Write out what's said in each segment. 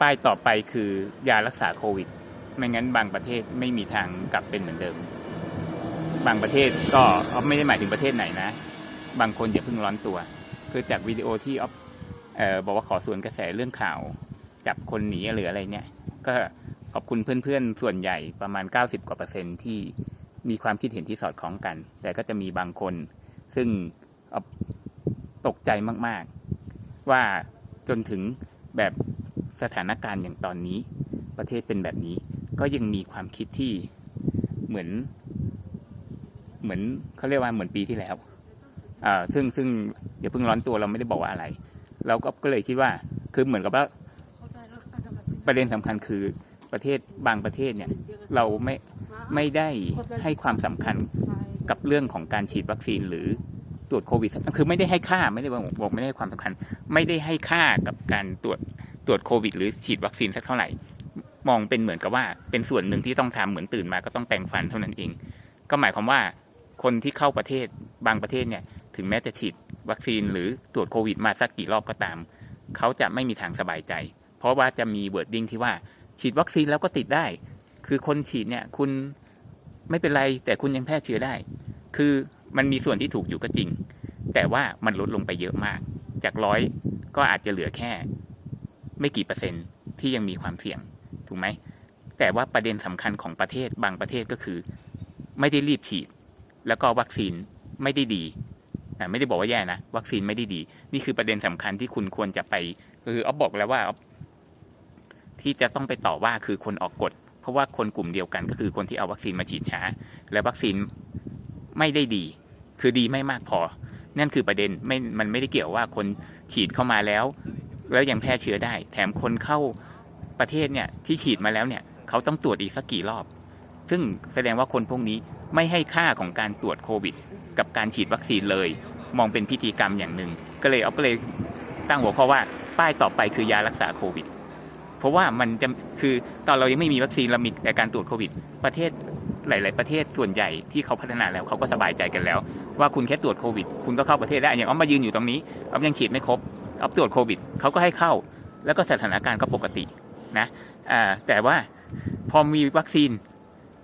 ป้ายต่อไปคือยารักษาโควิด ไม่งั้นบางประเทศไม่มีทางกลับเป็นเหมือนเดิม บางประเทศก็ออฟไม่ได้หมายถึงประเทศไหนนะ บางคนอย่าเพิ่งร้อนตัว คือจากวิดีโอที่ออฟบอกว่าขอส่วนกระแสเรื่องข่าวจับคนหนีหรืออะไรเนี่ย ก็ขอบคุณเพื่อนๆ ส่วนใหญ่ประมาณ 90 กว่าเปอร์เซ็นต์ที่มีความคิดเห็นที่สอดคล้องกัน แต่ก็จะมีบางคน ซึ่งตกใจมาก ๆ ว่าจนถึงแบบ สถานการณ์อย่างตอนนี้ ประเทศเป็นแบบนี้ ก็ยังมีความคิดที่เหมือน เหมือนเขาเรียกว่าเหมือนปีที่แล้วอ่าซึ่งซึ่งอย่าเพิ่งร้อนตัวเราไม่ได้บอกว่าอะไร เราก็ก็เลยคิดว่าคือเหมือนกับว่าประเด็นสำคัญคือประเทศบางประเทศเนี่ยเราไม่ไม่ได้ให้ความสำคัญกับเรื่องของการฉีดวัคซีนหรือตรวจโควิดคือไม่ได้ให้ค่าไม่ได้บอกไม่ได้ให้ความสำคัญ ไม่ได้ให้ค่ากับการตรวจ ตรวจโควิด หรือฉีดวัคซีนสักเท่าไหร่ มองเป็นเหมือนกับว่าเป็นส่วนหนึ่งที่ต้องทำเหมือนตื่นมาก็ต้องแปรงฟันเท่านั้นเอง ก็หมายความว่าคนที่เข้าประเทศบางประเทศเนี่ยถึงแม้จะฉีดวัคซีนหรือตรวจโควิดมาสักกี่รอบก็ตาม เขาจะไม่มีทางสบายใจ เพราะว่าจะมีเวิร์ดดิ้งที่ว่าฉีดวัคซีนแล้วก็ติดได้ คือคนฉีดเนี่ยคุณไม่เป็นไรแต่คุณยังแพร่เชื้อได้ คือมันมีส่วนที่ถูกอยู่ก็จริง แต่ว่ามันลดลงไปเยอะมาก จากร้อยก็อาจจะเหลือแค่ ไม่กี่เปอร์เซ็นต์ที่ยังมีความเสี่ยงถูกไหมแต่ว่าประเด็นสำคัญของประเทศบางประเทศก็คือ ไม่ได้รีบฉีด แล้วก็วัคซีนไม่ได้ดีอะไม่ได้บอกว่าแย่นะ วัคซีนไม่ได้ดี นี่คือประเด็นสำคัญที่คุณควรจะไปคืออ๊อฟบอกแล้วว่าอ๊อฟที่จะต้องไปต่อว่าคือคนออกกฎ เพราะว่าคนกลุ่มเดียวกันก็คือคนที่เอาวัคซีนมาฉีดช้า และวัคซีนไม่ได้ดี คือดีไม่มากพอ นั่นคือประเด็นไม่มันไม่ได้เกี่ยวว่าคนฉีดเข้ามาแล้ว แล้วยังแพร่เชื้อได้ แถมคนเข้าประเทศเนี่ยที่ฉีดมาแล้วเนี่ยเขาต้องตรวจอีกสักกี่รอบ ซึ่งแสดงว่าคนพวกนี้ไม่ให้ค่าของการตรวจโควิด กับการฉีดวัคซีนเลย มองเป็นพิธีกรรมอย่างหนึ่ง ก็เลยเอาก็เลยตั้งหัวข้อว่าป้ายต่อไปคือยารักษาโควิด เพราะว่ามันจะคือตอนเรายังไม่มีวัคซีนเรามีแต่การตรวจโควิด ประเทศหลาย ๆ ประเทศส่วนใหญ่ที่เขาพัฒนาแล้วเขาก็สบายใจกันแล้ว ว่าคุณแค่ตรวจโควิด คุณก็เข้าประเทศได้อย่างอ้อมมายืนอยู่ตรงนี้อ้อมยังฉีดไม่ครบ ออมตรวจโควิดเขาก็ให้เข้า แล้วก็สถานการณ์ก็ปกตินะแต่ว่าพอมีวัคซีน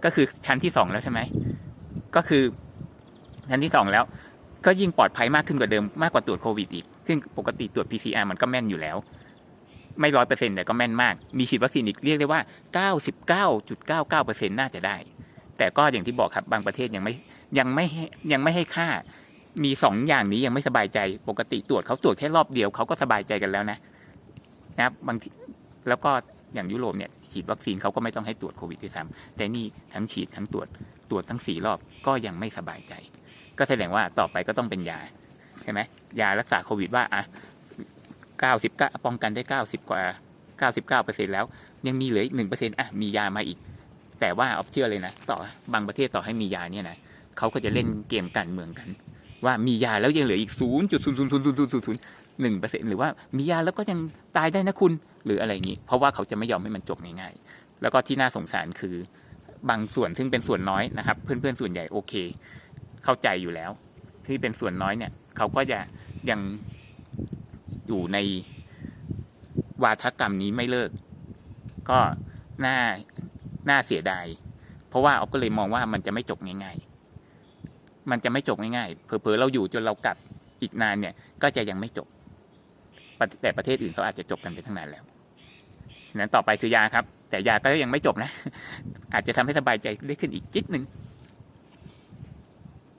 ก็คือชั้นที่สองแล้วใช่ไหมก็คือชั้นที่สองแล้ว ก็ยิ่งปลอดภัยมากขึ้นกว่าเดิมมากกว่าตรวจโควิดอีก ซึ่งปกติตรวจ PCR มันก็แม่นอยู่แล้ว ไม่ร้อยเปอร์เซ็นต์แต่ก็แม่นมาก มีฉีดวัคซีนอีกเรียกได้ว่า99.99%น่าจะได้ แต่ก็อย่างที่บอกครับบางประเทศยังไม่ยังไม่ยังไม่ให้ค่า มีสองอย่างนี้ยังไม่สบายใจ ปกติตรวจเขาตรวจแค่รอบเดียวเขาก็สบายใจกันแล้วนะนะครับบางทีแล้วก็อย่างยุโรปเนี่ยฉีดวัคซีนเขาก็ไม่ต้องให้ตรวจโควิดด้วยซ้ำแต่นี่ทั้งฉีดทั้งตรวจตรวจทั้งสี่รอบก็ยังไม่สบายใจ ก็แสดงว่าต่อไปก็ต้องเป็นยาใช่ไหมยารักษาโควิดว่าอะเก้าสิบก้าป้องกันได้เก้าสิบกว่าเก้าสิบเก้าเปอร์เซ็นแล้ว ยังมีเหลืออีกหนึ่งเปอร์เซ็นอะมียามาอีก แต่ว่าออฟเชื่อเลยนะ ต่อบางประเทศต่อให้มียาเนี่ยนะเขาก็จะเล่นเกมการเมืองกัน ว่ามียาแล้วยังเหลืออีกศูนย์จุดศูนย์ศูนย์ศูนย์ศูนย์ศูนย์หนึ่งเปอร์เซ็นหรือว่ามียาแล้วก็ยังตายได้นะคุณหรืออะไรอย่างนี้เพราะว่าเขาจะไม่ยอมให้มันจบง่ายๆแล้วก็ที่น่าสงสารคือบางส่วนซึ่งเป็นส่วนน้อยนะครับ เพื่อนๆส่วนใหญ่โอเค เข้าใจอยู่แล้ว ที่เป็นส่วนน้อยเนี่ย เขาก็จะยังอยู่ในวาทกรรมนี้ไม่เลิก ก็น่าน่าเสียดาย เพราะว่าออฟก็เลยมองว่ามันจะไม่จบง่าย ๆ มันจะไม่จบง่ายๆเผลอๆเราอยู่จนเรากลับอีกนานเนี่ย ก็จะยังไม่จบ แต่ประเทศอื่นเขาอาจจะจบกันไปทั้งนานแล้วนั้นต่อไปคือยาครับ แต่ยาก็ยังไม่จบนะ อาจจะทำให้สบายใจได้ขึ้นอีกจิตหนึ่ง